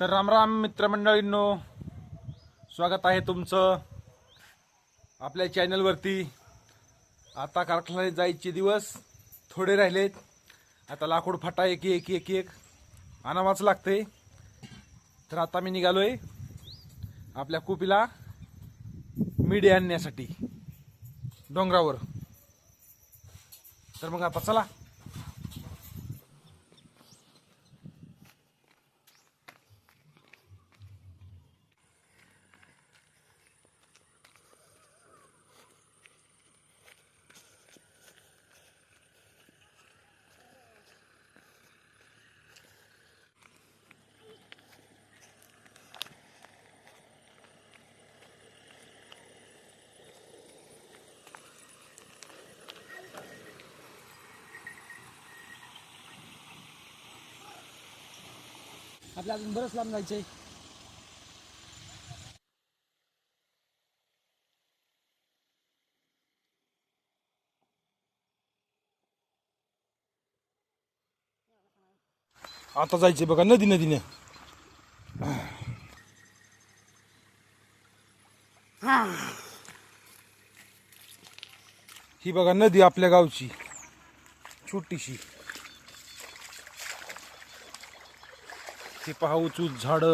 तर रामराम मित्रमंडळींनो स्वागत आहे तुमचं आपल्या चॅनलवरती. आता कारखान्यात जायचे दिवस थोडे राहिलेत. आता लाकूड फाटा एक एक एक एक आणावाच लागते. तर आता मी निघालो आहे आपल्या कुपीला मिडी आणण्यासाठी. डोंगरावर. तर मग आता चला. आपल्या अजून बरंच लांब जायचं आहे आता जायचे बघा नदी नदीने. ही बघा नदी आपल्या गावची छोटीशी. ते पहा उचूच उच झाड.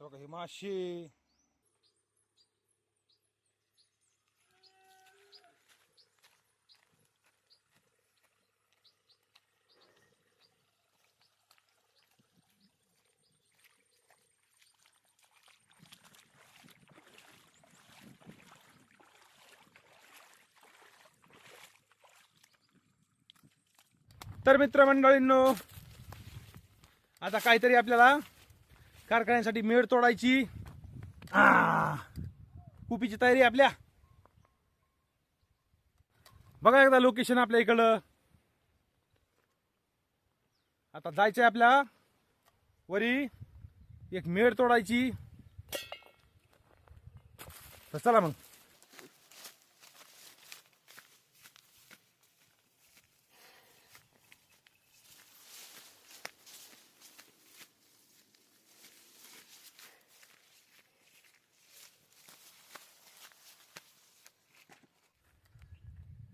बघा हे मासे. तर मित्रमंडळींनो आता काहीतरी आपल्याला कारखान्यासाठी मेळ तोडायची. कुपीची तयारी आपल्या. बघा एकदा लोकेशन आपल्या इकडं. आता जायचंय आपल्या वरी एक मेळ तोडायची. तर चला मग.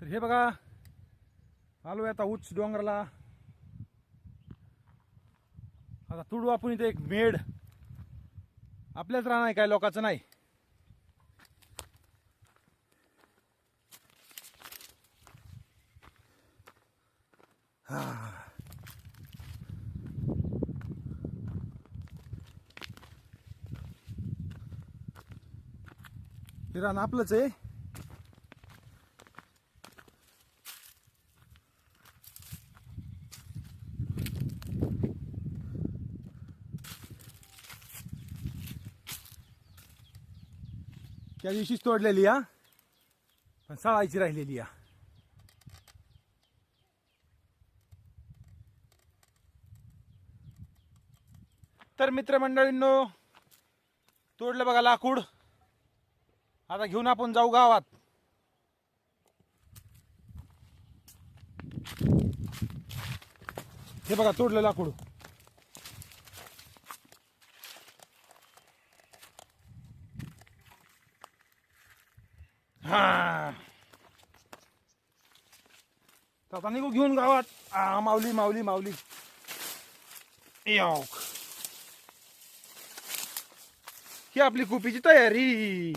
तर हे बघा. आलो आता उच्च डोंगराला. आता तुडू आपण इथे एक मेड आपल्याच राहणार काय लोकांचं नाही. हा. हे रान आपलंच आहे. त्या दिवशीच तोडलेली या पण सळायची राहिलेली या तर मित्रमंडळींनो तोडलं बघा लाकूड. आता घेऊन आपण जाऊ गावात. हे बघा तोडलं लाकूड. आता निघू घेऊन गावात. आ, माऊली माऊली माऊली. याव. ही आपली कुपीची तयारी.